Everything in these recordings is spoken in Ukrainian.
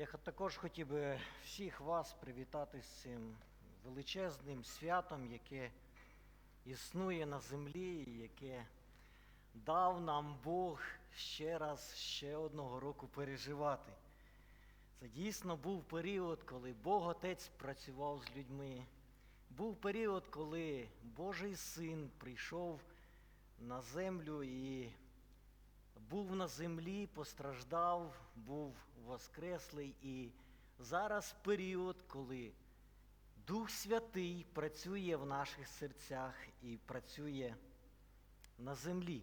Я також хотів би всіх вас привітати з цим величезним святом, яке існує на землі, яке дав нам Бог ще раз, ще одного року переживати. Це дійсно був період, коли Бог Отець працював з людьми. Був період, коли Божий син прийшов на землю і був на землі, постраждав, був воскреслий. І зараз період, коли Дух Святий працює в наших серцях і працює на землі.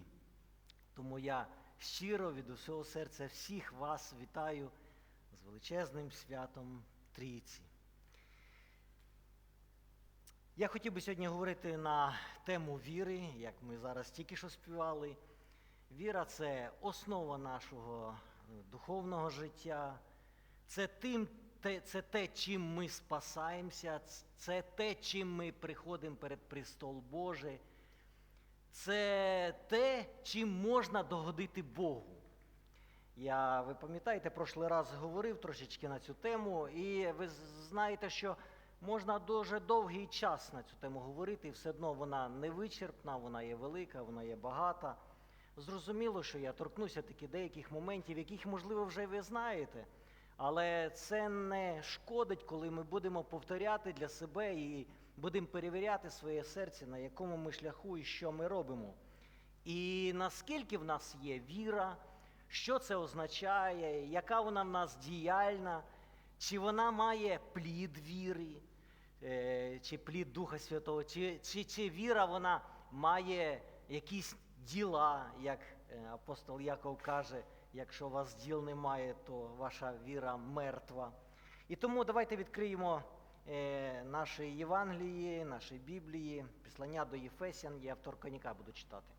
Тому я щиро від усього серця всіх вас вітаю з величезним святом Трійці. Я хотів би сьогодні говорити на тему віри, як ми зараз тільки що співали. Віра це основа нашого е, духовного життя, це, тим, те, це те, чим ми спасаємося, це те, чим ми приходимо перед престол Божий. Це те, чим можна догодити Богу. Я, ви пам'ятаєте, прошлий раз говорив трошечки на цю тему, і ви знаєте, що можна дуже довгий час на цю тему говорити, і все одно вона не вичерпна, вона є велика, вона є багата. Зрозуміло, що я торкнуся таки деяких моментів, яких, можливо, вже ви знаєте. Але це не шкодить, коли ми будемо повторяти для себе і будемо перевіряти своє серце, на якому ми шляху і що ми робимо. І наскільки в нас є віра, що це означає, яка вона в нас діяльна, чи вона має плід віри, е, чи плід Духа Святого, чи, чи, чи віра вона має якісь діла, як е, апостол Яков каже, якщо у вас діл немає, то ваша віра мертва. І тому давайте відкриємо е, наші Євангелії, наші Біблії, післання до Єфесян, я автор коньяка буду читати.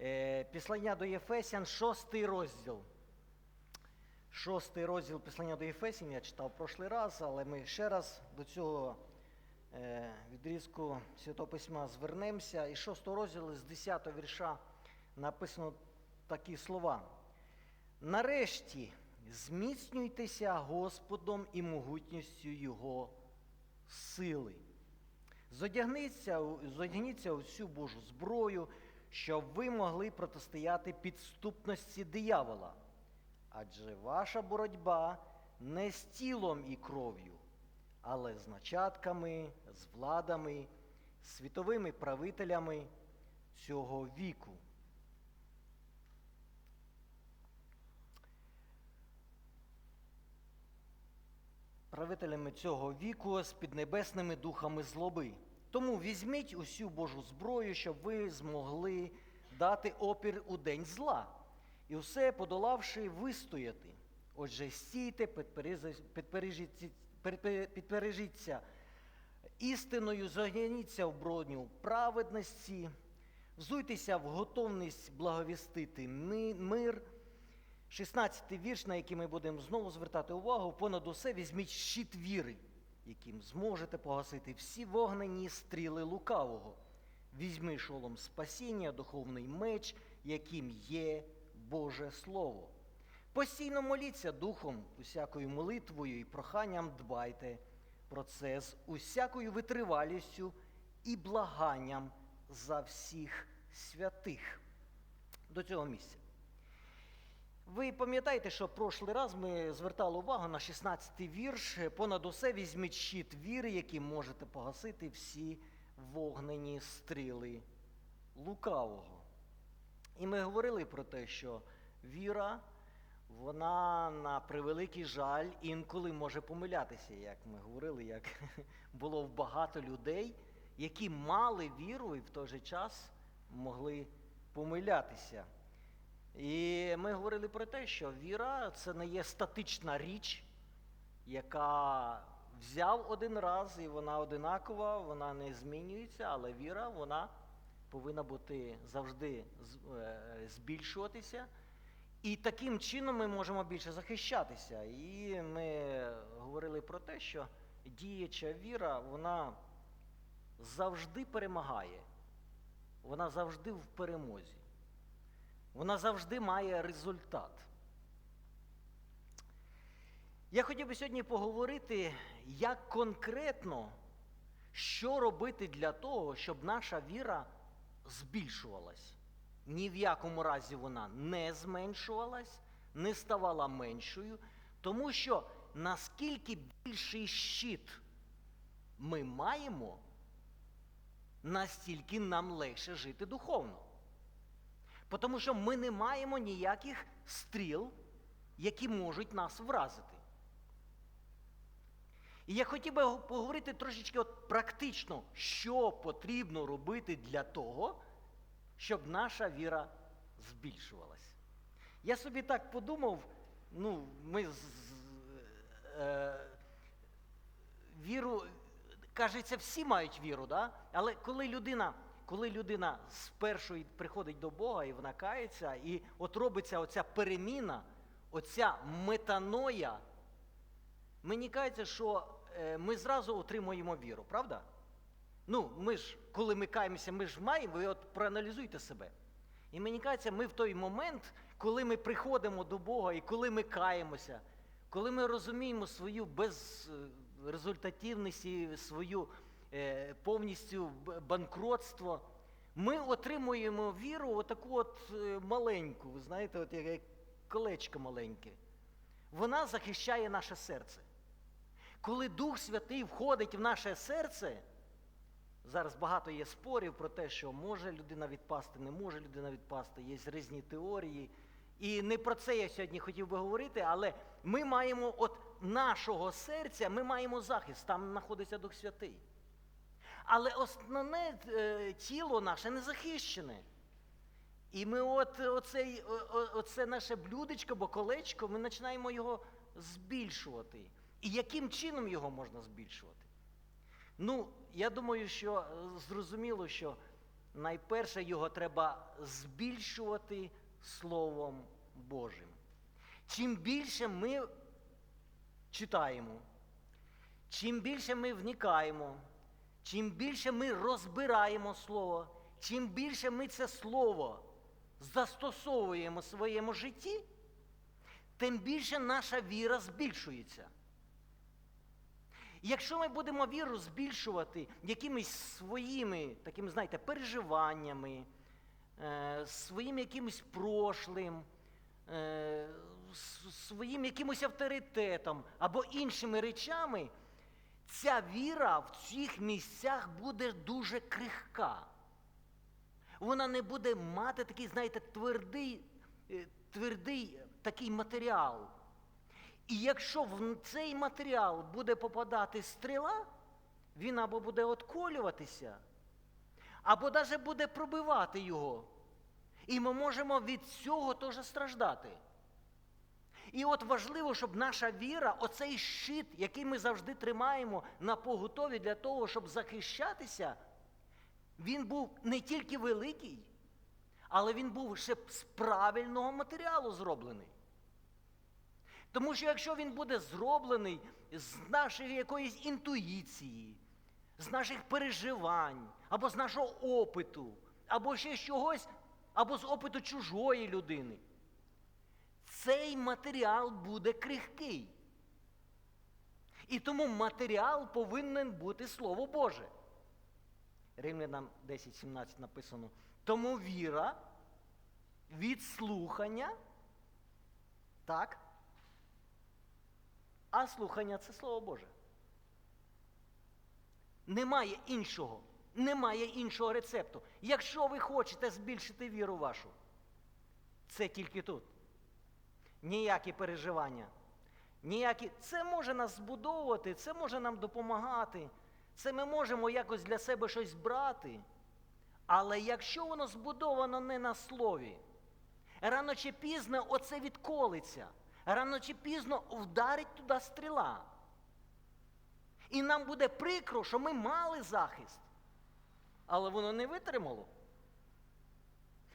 Е, Післання до Єфесян, шостий розділ. Шостий розділ післання до Єфесян я читав прошлий раз, але ми ще раз до цього відрізку Святого Письма звернемося. І шостого розділу з 10 вірша написано такі слова. Нарешті зміцнюйтеся Господом і могутністю Його сили. Зодягніться, зодягніться у всю Божу зброю, щоб ви могли протистояти підступності диявола. Адже ваша боротьба не з тілом і кров'ю, але з начатками, з владами, світовими правителями цього віку. правителями цього віку з піднебесними духами злоби. Тому візьміть усю Божу зброю, щоб ви змогли дати опір у день зла, і все подолавши, вистояти. Отже, стійте, підперези- підпережіться, істиною, загняніться в броню праведності, взуйтеся в готовність благовістити мир. 16 вірш, на який ми будемо знову звертати увагу, понад усе візьміть щит віри, яким зможете погасити всі вогнені стріли лукавого. Візьми шолом спасіння, духовний меч, яким є Боже Слово. Постійно моліться духом, усякою молитвою і проханням дбайте про це з усякою витривалістю і благанням за всіх святих. До цього місця. Ви пам'ятаєте, що прошлий раз ми звертали увагу на 16-й вірш. Понад усе візьміть щит віри, яким можете погасити всі вогнені стріли лукавого. І ми говорили про те, що віра, вона на превеликий жаль інколи може помилятися, як ми говорили, як було в багато людей, які мали віру і в той же час могли помилятися. І ми говорили про те, що віра це не є статична річ, яка взяв один раз і вона одинакова, вона не змінюється, але віра вона повинна бути завжди е, збільшуватися. І таким чином ми можемо більше захищатися. І ми говорили про те, що діяча віра, вона завжди перемагає, вона завжди в перемозі. Вона завжди має результат. Я хотів би сьогодні поговорити, як конкретно, що робити для того, щоб наша віра збільшувалась. Ні в якому разі вона не зменшувалась, не ставала меншою, тому що наскільки більший щит ми маємо, настільки нам легше жити духовно. Тому що ми не маємо ніяких стріл, які можуть нас вразити. І я хотів би поговорити трошечки от практично, що потрібно робити для того, щоб наша віра збільшувалась. Я собі так подумав, ну, ми з, е, віру, кажеться, всі мають віру, да? але коли людина, коли людина спершу приходить до Бога і вона кається, і от робиться оця переміна, оця метаноя, мені кажеться, що е, ми зразу отримуємо віру, правда? Ну, ми ж, коли ми каємося, ми ж маємо, ви от проаналізуйте себе. І мені кажеться, ми в той момент, коли ми приходимо до Бога і коли ми каємося, коли ми розуміємо свою безрезультативність і свою е, повністю банкротство, ми отримуємо віру отаку от е, маленьку, знаєте, от як колечко маленьке. Вона захищає наше серце. Коли Дух Святий входить в наше серце, зараз багато є спорів про те, що може людина відпасти, не може людина відпасти, є різні теорії. І не про це я сьогодні хотів би говорити, але ми маємо от нашого серця, ми маємо захист, там знаходиться Дух Святий. Але основне е, тіло наше не захищене. І ми от оцей, оце наше блюдечко або колечко, ми починаємо його збільшувати. І яким чином його можна збільшувати? Ну, я думаю, що е, зрозуміло, що найперше його треба збільшувати Словом Божим. Чим більше ми читаємо, чим більше ми вникаємо, чим більше ми розбираємо Слово, чим більше ми це Слово застосовуємо в своєму житті, тим більше наша віра збільшується. Якщо ми будемо віру збільшувати якимись своїми, такими, знаєте, переживаннями, е, своїм якимось прошлим, е, своїм якимось авторитетом або іншими речами, ця віра в цих місцях буде дуже крихка. Вона не буде мати такий, знаєте, твердий, е, твердий такий матеріал. І якщо в цей матеріал буде попадати стріла, він або буде отколюватися, або навіть буде пробивати його. І ми можемо від цього теж страждати. І от важливо, щоб наша віра, оцей щит, який ми завжди тримаємо на поготові для того, щоб захищатися, він був не тільки великий, але він був ще з правильного матеріалу зроблений. Тому що якщо він буде зроблений з нашої якоїсь інтуїції, з наших переживань, або з нашого опиту, або ще з чогось, або з опиту чужої людини, цей матеріал буде крихкий. І тому матеріал повинен бути Слово Боже. Римлянам 10.17 написано. Тому віра від слухання, так? А слухання це Слово Боже. Немає іншого, немає іншого рецепту. Якщо ви хочете збільшити віру вашу, це тільки тут. Ніякі переживання. Ніякі... Це може нас збудовувати, це може нам допомагати. Це ми можемо якось для себе щось брати. Але якщо воно збудовано не на слові, рано чи пізно оце відколиться. Рано чи пізно вдарить туди стріла. І нам буде прикро, що ми мали захист. Але воно не витримало.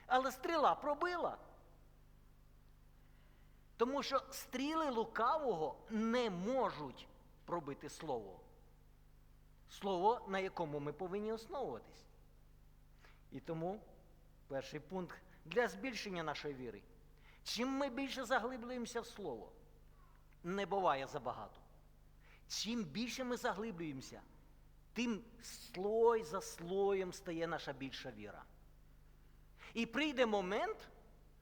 Але стріла пробила. Тому що стріли лукавого не можуть пробити слово. Слово, на якому ми повинні основуватись. І тому перший пункт для збільшення нашої віри. Чим ми більше заглиблюємося в слово, не буває забагато. Чим більше ми заглиблюємося, тим слой за слоєм стає наша більша віра. І прийде момент,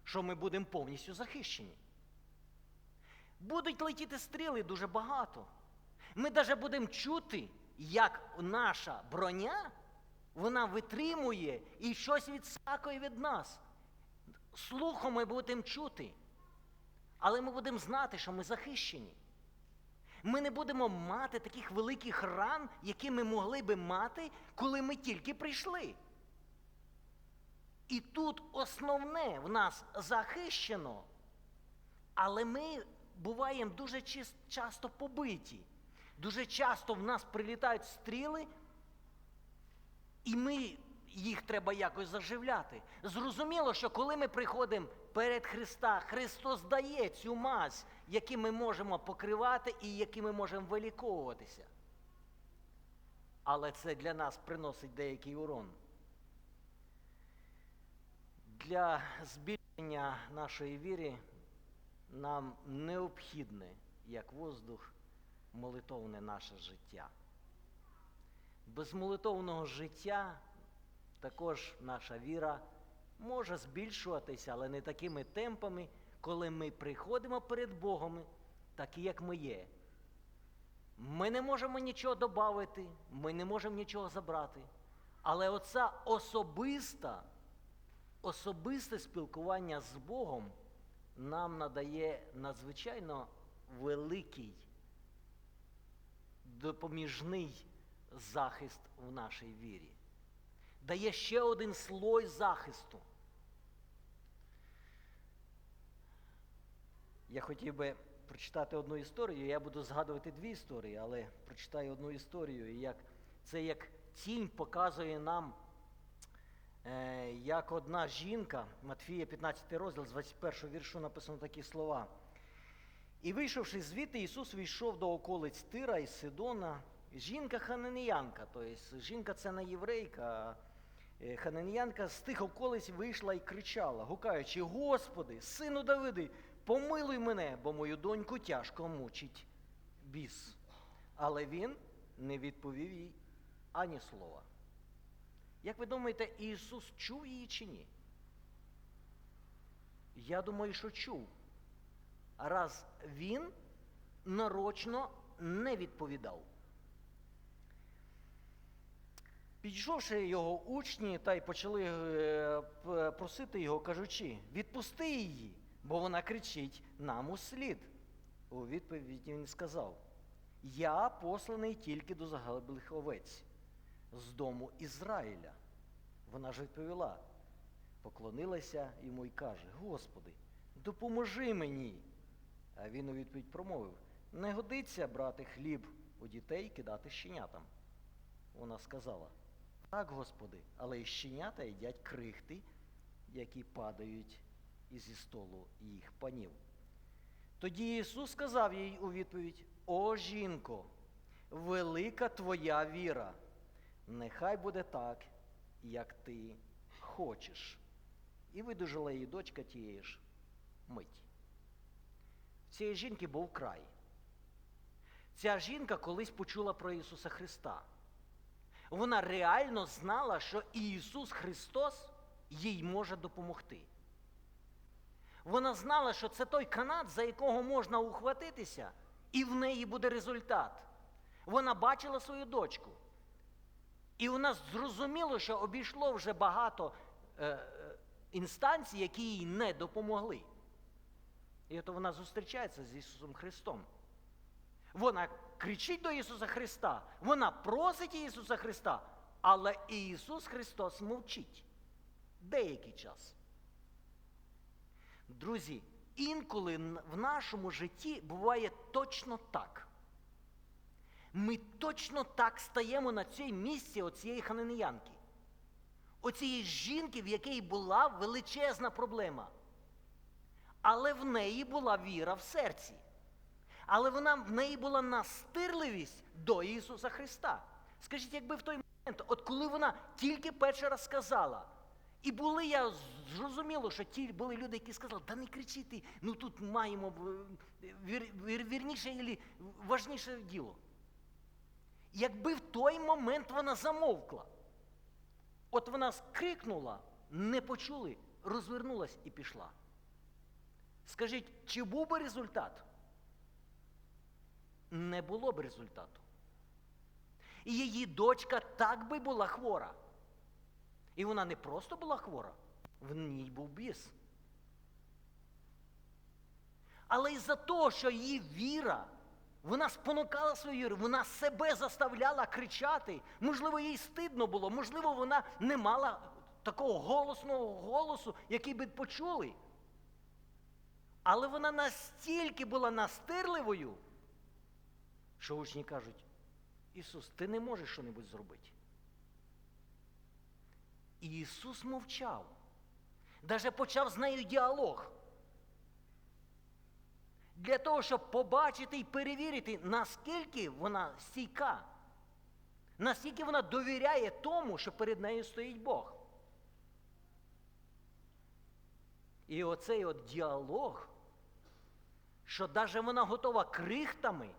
що ми будемо повністю захищені. Будуть летіти стріли дуже багато. Ми навіть будемо чути, як наша броня вона витримує і щось відсакує від нас. Слухом ми будемо чути. Але ми будемо знати, що ми захищені. Ми не будемо мати таких великих ран, які ми могли би мати, коли ми тільки прийшли. І тут основне в нас захищено, але ми буваємо дуже часто побиті. Дуже часто в нас прилітають стріли, і ми їх треба якось заживляти. Зрозуміло, що коли ми приходимо перед Христа, Христос дає цю мазь, які ми можемо покривати і які ми можемо виліковуватися. Але це для нас приносить деякий урон. Для збільшення нашої віри нам необхідне, як воздух, молитовне наше життя. Без молитовного життя також наша віра може збільшуватися, але не такими темпами, коли ми приходимо перед Богом, такі, як ми є. Ми не можемо нічого додати, ми не можемо нічого забрати. Але оця особиста, особисте спілкування з Богом нам надає надзвичайно великий допоміжний захист в нашій вірі. Дає ще один слой захисту. Я хотів би прочитати одну історію. Я буду згадувати дві історії, але прочитаю одну історію. І як це як тінь показує нам, е, як одна жінка, Матфія 15 розділ, з 21 віршу написано такі слова. І вийшовши звідти, Ісус війшов до околиць Тира і Сидона. Жінка хананеянка, тобто жінка це не єврейка, е, з тих околиць вийшла і кричала, гукаючи: Господи, сину Давиди, помилуй мене, бо мою доньку тяжко мучить біс. Але він не відповів їй ані слова. Як ви думаєте, Ісус чув її чи ні? Я думаю, що чув. Раз він нарочно не відповідав. Підійшовши його учні, та й почали е, просити його, кажучи, відпусти її, бо вона кричить нам у слід. У відповідь він сказав: Я посланий тільки до загалиблих овець з дому Ізраїля. Вона ж відповіла, поклонилася йому і каже: Господи, допоможи мені. А він у відповідь промовив: Не годиться брати хліб у дітей кидати щенятам. Вона сказала: Так, Господи, але і щенята їдять крихти, які падають ізі столу їх панів. Тоді Ісус сказав їй у відповідь: О жінко, велика твоя віра, нехай буде так, як ти хочеш. І видужала її дочка тієї ж миті. В цієї жінки був край. Ця жінка колись почула про Ісуса Христа. Вона реально знала, що Ісус Христос їй може допомогти. Вона знала, що це той канат, за якого можна ухватитися, і в неї буде результат. Вона бачила свою дочку. І вона зрозуміло, що обійшло вже багато е, е, інстанцій, які їй не допомогли. І от вона зустрічається з Ісусом Христом. Вона кричить до Ісуса Христа, вона просить Ісуса Христа, але Ісус Христос мовчить деякий час. Друзі, інколи в нашому житті буває точно так. Ми точно так стаємо на цій місці оцієї хананеянки. Оцієї жінки, в якій була величезна проблема. Але в неї була віра в серці. Але вона в неї була настирливість до Ісуса Христа. Скажіть, якби в той момент, от коли вона тільки перший раз сказала, І були я зрозуміло, що ті були люди, які сказали, да не кричи ти, ну тут маємо вір, вір, вірніше і важніше діло. Якби в той момент вона замовкла, от вона скрикнула, не почули, розвернулась і пішла. Скажіть, чи був би результат? Не було б результату. І її дочка так би була хвора. І вона не просто була хвора, в ній був біс. Але із-за того, що її віра, вона спонукала свою віру, вона себе заставляла кричати. Можливо, їй стидно було, можливо, вона не мала такого голосного голосу, який би почули. Але вона настільки була настирливою, що учні кажуть, Ісус, ти не можеш що-небудь зробити. І Ісус мовчав. Даже почав з нею діалог. Для того, щоб побачити і перевірити, наскільки вона стійка, наскільки вона довіряє тому, що перед нею стоїть Бог. І оцей от діалог, що навіть вона готова крихтами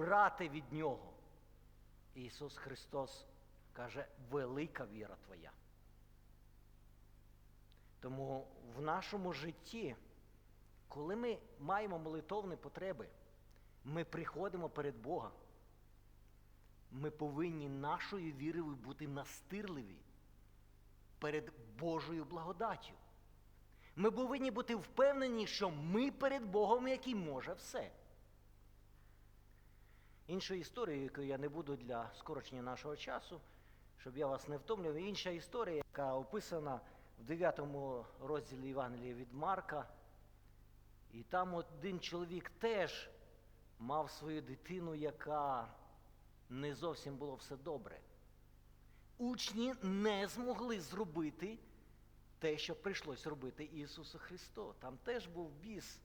брати від нього. Ісус Христос каже, велика віра твоя. Тому в нашому житті, коли ми маємо молитовні потреби, ми приходимо перед Бога. Ми повинні нашою вірою бути настирливі перед Божою благодаттю. Ми повинні бути впевнені, що ми перед Богом, який може все. Іншою історією, яку я не буду для скорочення нашого часу, щоб я вас не втомлював, інша історія, яка описана в 9 розділі Євангелія від Марка. І там один чоловік теж мав свою дитину, яка не зовсім було все добре. Учні не змогли зробити те, що прийшлось робити Ісусу Христу. Там теж був біс.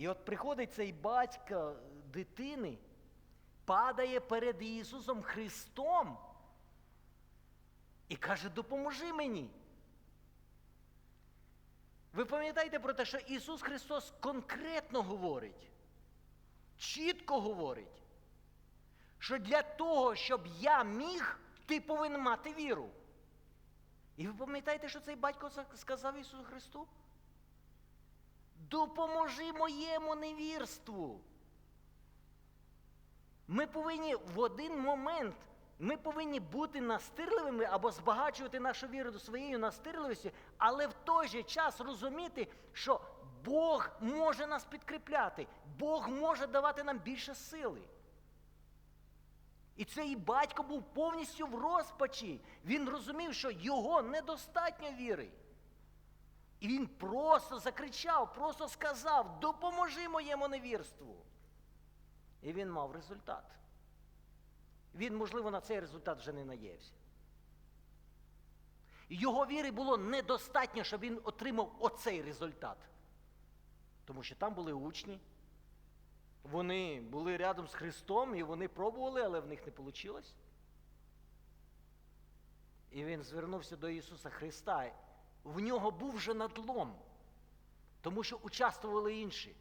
І от приходить цей батько дитини, падає перед Ісусом Христом і каже, допоможи мені. Ви пам'ятаєте про те, що Ісус Христос конкретно говорить, чітко говорить, що для того, щоб я міг, ти повинен мати віру. І ви пам'ятаєте, що цей батько сказав Ісусу Христу? Допоможи моєму невірству. Ми повинні в один момент, ми повинні бути настирливими або збагачувати нашу віру до своєї настирливості, але в той же час розуміти, що Бог може нас підкріпляти, Бог може давати нам більше сили. І цей батько був повністю в розпачі. Він розумів, що його недостатньо віри. І він просто закричав, просто сказав: допоможи моєму невірству. І він мав результат. Він, можливо, на цей результат вже не надіявся. Його віри було недостатньо, щоб він отримав оцей результат. Тому що там були учні, вони були рядом з Христом і вони пробували, але в них не вийшло. І він звернувся до Ісуса Христа. В нього був вже надлом, тому що участвували інші.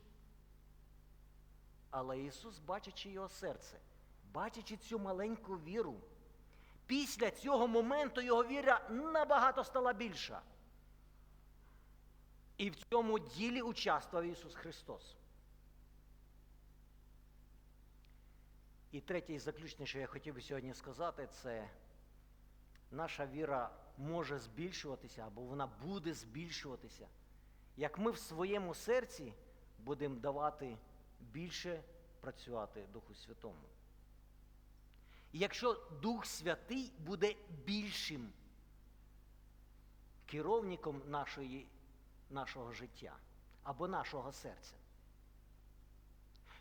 Але Ісус, бачачи його серце, бачачи цю маленьку віру, після цього моменту його віра набагато стала більша. І в цьому ділі участвував Ісус Христос. І третє і заключне, що я хотів би сьогодні сказати, це наша віра може збільшуватися або вона буде збільшуватися, як ми в своєму серці будемо давати більше працювати Духу Святому. І якщо Дух Святий буде більшим керівником нашої, нашого життя або нашого серця,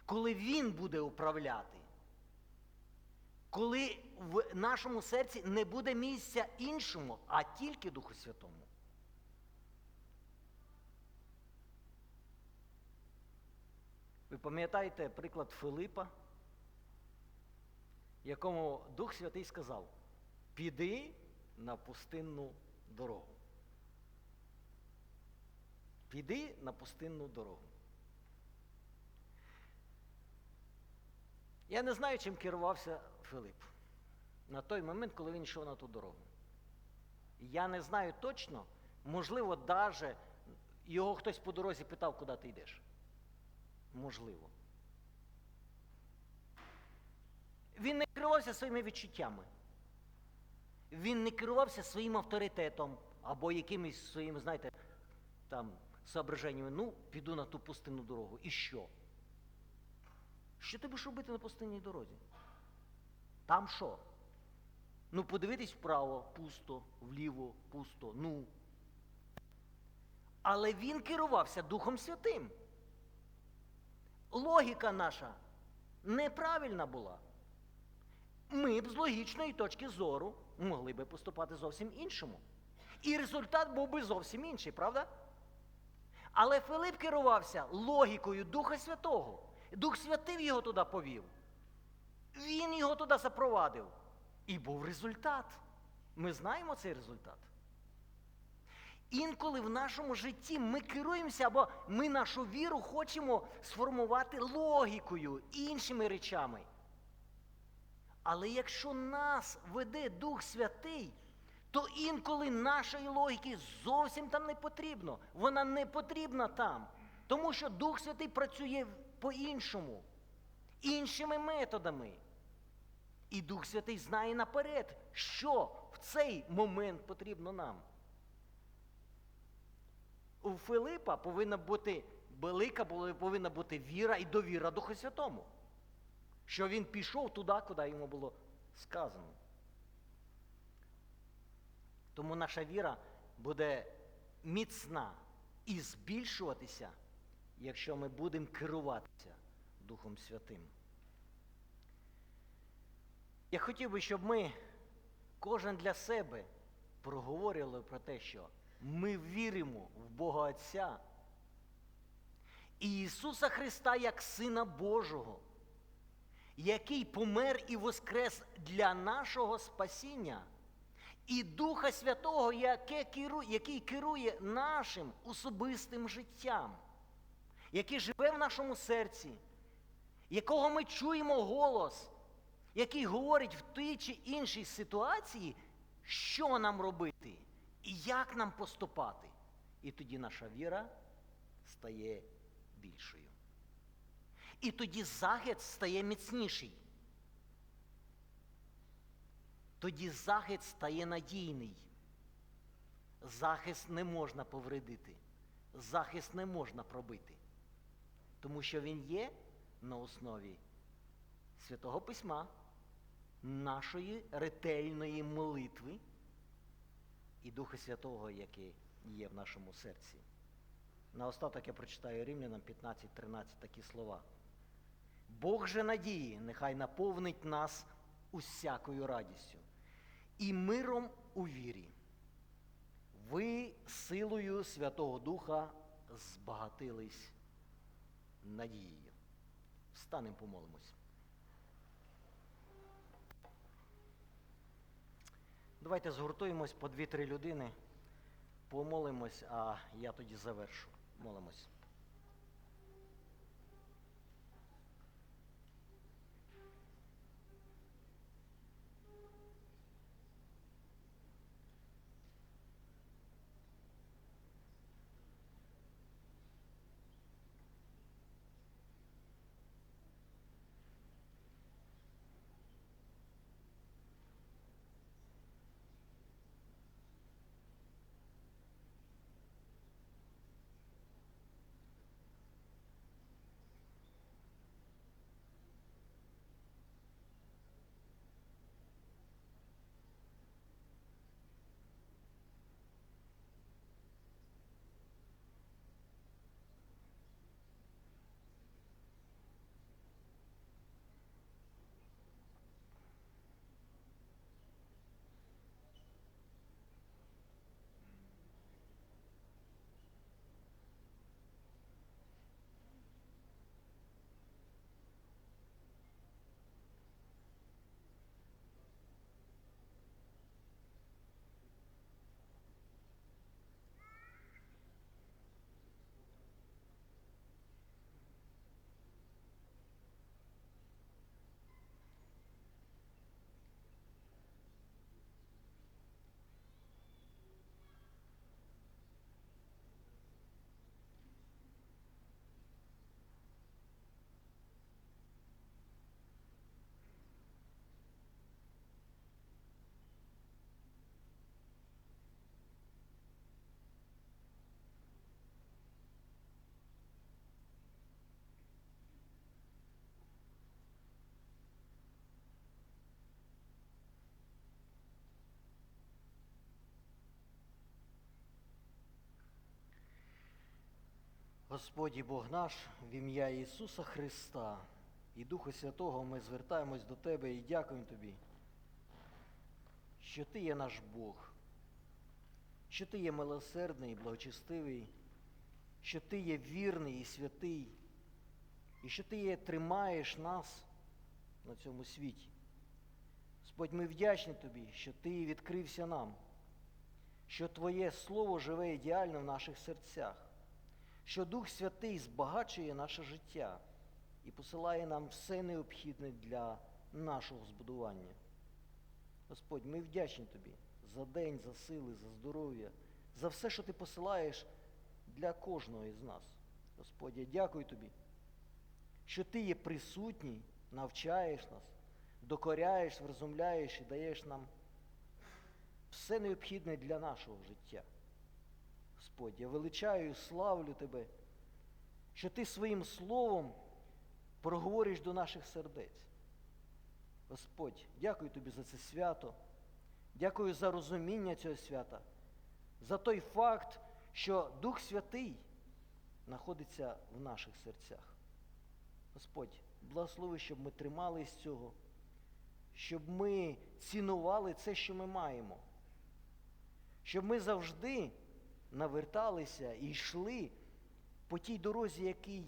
коли Він буде управляти, коли в нашому серці не буде місця іншому, а тільки Духу Святому. Ви пам'ятаєте приклад Филипа, якому Дух Святий сказав: піди на пустинну дорогу. Піди на пустинну дорогу. Я не знаю, чим керувався Филип на той момент, коли він йшов на ту дорогу. Я не знаю точно, можливо, даже його хтось по дорозі питав, куди ти йдеш. Можливо. Він не керувався своїми відчуттями. Він не керувався своїм авторитетом або якимись своїм, знаєте, там, соображеннями. Ну, піду на ту пустинну дорогу. І що? Що ти будеш робити на пустинній дорозі? Там що? Ну, подивитись вправо, пусто, вліво, пусто. Ну. Але він керувався Духом Святим. Логіка наша неправильна була. Ми б з логічної точки зору могли би поступати зовсім іншому. І результат був би зовсім інший, правда? Але Филип керувався логікою Духа Святого. Дух Святий його туди повів. Він його туди запровадив. І був результат. Ми знаємо цей результат. Інколи в нашому житті ми керуємося, або ми нашу віру хочемо сформувати логікою, іншими речами. Але якщо нас веде Дух Святий, то інколи нашої логіки зовсім там не потрібно. Вона не потрібна там. Тому що Дух Святий працює по-іншому, іншими методами. І Дух Святий знає наперед, що в цей момент потрібно нам. У Филипа повинна бути велика повинна бути віра і довіра Духу Святому. Що він пішов туди, куди йому було сказано. Тому наша віра буде міцна і збільшуватися, якщо ми будемо керуватися Духом Святим. Я хотів би, щоб ми кожен для себе проговорювали про те, що ми віримо в Бога Отця і Ісуса Христа як Сина Божого, який помер і воскрес для нашого спасіння, і Духа Святого, який керує нашим особистим життям, який живе в нашому серці, якого ми чуємо голос який говорить в тій чи іншій ситуації, що нам робити і як нам поступати. І тоді наша віра стає більшою. І тоді захист стає міцніший. Тоді захист стає надійний. Захист не можна повредити, захист не можна пробити, тому що він є на основі Святого Письма нашої ретельної молитви і Духа Святого, який є в нашому серці. Наостаток я прочитаю Римлянам 15-13 такі слова. Бог же надії, нехай наповнить нас усякою радістю і миром у вірі. Ви силою Святого Духа збагатились надією. Встанемо, помолимось. Давайте згуртуємось по дві-три людини, помолимось, а я тоді завершу. Молимось. Господь і Бог наш, в ім'я Ісуса Христа і Духа Святого ми звертаємось до Тебе і дякуємо Тобі, що Ти є наш Бог, що Ти є милосердний і благочестивий, що Ти є вірний і святий, і що Ти є, тримаєш нас на цьому світі. Господь, ми вдячні Тобі, що Ти відкрився нам, що Твоє Слово живе ідеально в наших серцях що Дух Святий збагачує наше життя і посилає нам все необхідне для нашого збудування. Господь, ми вдячні Тобі за день, за сили, за здоров'я, за все, що Ти посилаєш для кожного із нас. Господь, я дякую Тобі, що Ти є присутній, навчаєш нас, докоряєш, вразумляєш і даєш нам все необхідне для нашого життя. Господь, я величаю і славлю Тебе, що Ти своїм словом проговориш до наших сердець. Господь, дякую Тобі за це свято, дякую за розуміння цього свята, за той факт, що Дух Святий знаходиться в наших серцях. Господь, благослови, щоб ми тримались цього, щоб ми цінували це, що ми маємо, щоб ми завжди наверталися і йшли по тій дорозі, якій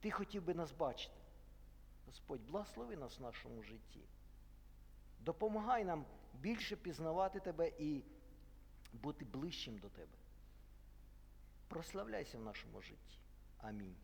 ти хотів би нас бачити. Господь, благослови нас в нашому житті. Допомагай нам більше пізнавати Тебе і бути ближчим до Тебе. Прославляйся в нашому житті. Амінь.